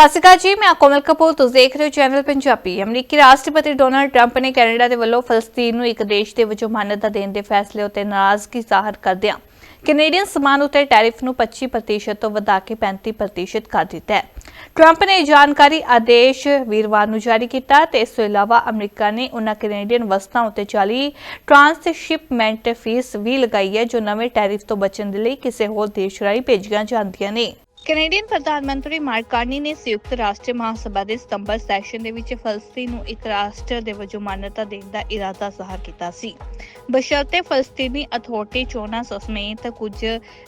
ਸਤਿ ਸ਼੍ਰੀ ਅਕਾਲ ਜੀ, ਮੈਂ ਕੋਮਲ ਕਪੂਰ, ਤੁਸੀਂ ਦੇਖ ਰਹੇ ਹੋ ਚੈਨਲ ਪੰਜਾਬੀ। ਅਮਰੀਕੀ ਰਾਸ਼ਟਰਪਤੀ ਡੋਨਾਲਡ ਟਰੰਪ ਨੇ ਕੈਨੇਡਾ ਦੇ ਵੱਲੋਂ ਫਲਸਤੀਨ ਨੂੰ ਇੱਕ ਦੇਸ਼ ਦੇ ਵਜੋਂ ਮਾਨਤਾ ਦੇਣ ਦੇ ਫੈਸਲੇ ਉੱਤੇ ਨਾਰਾਜ਼ਗੀ ਜ਼ਾਹਰ ਕਰਦਿਆਂ ਕੈਨੇਡੀਅਨ ਸਮਾਨ ਉੱਤੇ ਟੈਰਿਫ ਨੂੰ 25% ਤੋਂ ਵਧਾ ਕੇ 35% ਕਰ ਦਿੱਤਾ ਹੈ। ਟਰੰਪ ਨੇ ਜਾਣਕਾਰੀ ਆਦੇਸ਼ ਵੀਰਵਾਰ ਨੂੰ ਜਾਰੀ ਕੀਤਾ ਤੇ ਇਸ ਤੋਂ ਇਲਾਵਾ ਅਮਰੀਕਾ ਨੇ ਉਹਨਾਂ ਕੈਨੇਡੀਅਨ ਵਸਤਾਂ ਉੱਤੇ 40 ਟ੍ਰਾਂਸਸ਼ਿਪਮੈਂਟ ਫੀਸ ਵੀ ਲਗਾਈ ਹੈ, ਜੋ ਨਵੇਂ ਟੈਰਿਫ ਤੋਂ ਬਚਣ ਦੇ ਲਈ ਕਿਸੇ ਹੋਰ ਦੇਸ਼ ਰਾਹੀਂ ਭੇਜੀਆਂ ਜਾਂਦੀਆਂ ਨੇ। ਕੈਨੇਡੀਅਨ ਪ੍ਰਧਾਨ ਮੰਤਰੀ ਮਾਰਕ ਕਾਰਨੀ ਨੇ ਸੰਯੁਕਤ ਰਾਸ਼ਟਰ ਮਹਾਸਭਾ ਦੇ ਸਤੰਬਰ ਸੈਸ਼ਨ ਦੇ ਵਿੱਚ ਫਲਸਤੀਨ ਨੂੰ ਇੱਕ ਰਾਸ਼ਟਰ ਦੇ ਵਜੋਂ ਮਾਨਤਾ ਦੇਣ ਦਾ ਇਰਾਦਾ ਜ਼ਾਹਰ ਕੀਤਾ ਸੀ। ਬਸ਼ਰਤੇ ਫਲਸਤੀਨੀ ਅਥਾਰਟੀ ਚੋਣਾਂ ਸਮੇਤ ਕੁਝ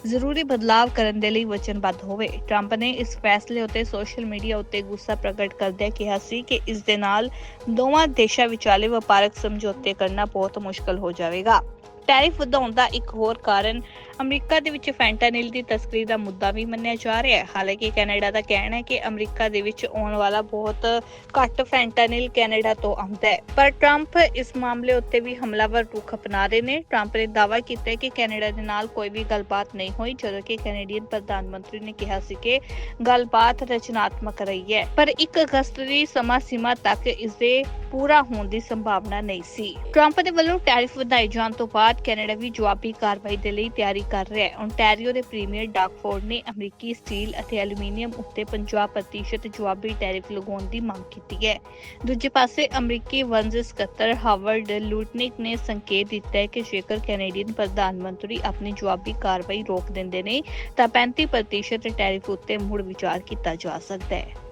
ਜ਼ਰੂਰੀ ਬਦਲਾਅ ਕਰਨ ਦੇ ਲਈ ਵਚਨਬੱਧ ਹੋਵੇ। ਟਰੰਪ ਨੇ ਇਸ ਫੈਸਲੇ ਉੱਤੇ ਸੋਸ਼ਲ ਮੀਡੀਆ ਉੱਤੇ ਗੁੱਸਾ ਪ੍ਰਗਟ ਕਰਦਿਆਂ ਕਿਹਾ ਸੀ ਕਿ ਇਸ ਦੇ ਨਾਲ ਦੋਵਾਂ ਦੇਸ਼ਾਂ ਵਿਚਾਲੇ ਵਪਾਰਕ ਸਮਝੌਤੇ ਕਰਨਾ ਬਹੁਤ ਮੁਸ਼ਕਲ ਹੋ ਜਾਵੇਗਾ। ਟੈਰਿਫ ਵਧਾਉਣ ਦਾ ਇੱਕ ਹੋਰ ਕਾਰਨ ਅਮਰੀਕਾ ਦੇ ਵਿੱਚ ਫੈਂਟਾਨਿਲ ਦੀ ਤਸਕਰੀ ਦਾ ਮੁੱਦਾ ਵੀ ਮੰਨਿਆ ਜਾ ਰਿਹਾ ਹੈ। ਹਾਲਾਂਕਿ ਕੈਨੇਡਾ ਦਾ ਕਹਿਣਾ ਹੈ ਕਿ ਅਮਰੀਕਾ ਦੇ ਵਿੱਚ ਆਉਣ ਵਾਲਾ ਬਹੁਤ ਘੱਟ ਫੈਂਟਾਨਿਲ ਕੈਨੇਡਾ ਤੋਂ ਆਉਂਦਾ ਹੈ। ਪਰ ਟਰੰਪ ਇਸ ਮਾਮਲੇ ਉੱਤੇ ਵੀ ਹਮਲਾਵਰ ਰੁਖ ਅਪਣਾ ਰਹੇ ਨੇ। ਟਰੰਪ ਨੇ ਦਾਅਵਾ ਕੀਤਾ ਹੈ ਕਿ ਕੈਨੇਡਾ ਦੇ ਨਾਲ ਕੋਈ ਵੀ ਗੱਲਬਾਤ ਨਹੀਂ ਹੋਈ, ਜਦੋਂ ਕਿ ਕੈਨੇਡੀਅਨ ਪ੍ਰਧਾਨ ਮੰਤਰੀ ਨੇ ਕਿਹਾ ਸੀ ਕਿ ਗੱਲਬਾਤ ਰਚਨਾਤਮਕ ਰਹੀ ਹੈ। ਪਰ 1 ਅਗਸਤ ਦੀ ਸਮਾਂ ਸੀਮਾ ਤੱਕ ਇਸ ਦੇ ਪੂਰਾ ਹੋਣ ਦੀ ਸੰਭਾਵਨਾ ਨਹੀਂ ਸੀ। ਟਰੰਪ ਦੇ ਵੱਲੋਂ ਟੈਰਿਫ ਵਧਾਏ ਜਾਣ ਤੋਂ ਬਾਅਦ ਕੈਨੇਡਾ ਵੀ ਜਵਾਬੀ ਕਾਰਵਾਈ ਦੇ ਲਈ ਤਿਆਰੀ ਕਰ ਰਿਹਾ ਹੈ। ਓਨਟਾਰੀਓ ਦੇ ਪ੍ਰੀਮੀਅਰ ਡਾਕਫੋਰਡ ਨੇ ਅਮਰੀਕੀ ਸਟੀਲ ਅਤੇ ਐਲੂਮੀਨੀਅਮ ਉੱਤੇ 50% ਜਵਾਬੀ ਟੈਰਿਫ ਲਗਾਉਣ ਦੀ ਮੰਗ ਕੀਤੀ ਹੈ। ਦੂਜੇ ਪਾਸੇ, ਅਮਰੀਕੀ ਵੰਜ ਸਕੱਤਰ ਹਾਵਰਡ ਲੂਟਨਿਕ ਨੇ ਸੰਕੇਤ ਦਿੱਤਾ ਹੈ ਕਿ ਜੇਕਰ ਕੈਨੇਡੀਅਨ ਪ੍ਰਧਾਨ ਮੰਤਰੀ ਆਪਣੀ ਜਵਾਬੀ ਕਾਰਵਾਈ ਰੋਕ ਦਿੰਦੇ ਨੇ, ਤਾਂ 35% ਟੈਰਿਫ ਉੱਤੇ ਮੁੜ ਵਿਚਾਰ ਕੀਤਾ ਜਾ ਸਕਦਾ ਹੈ।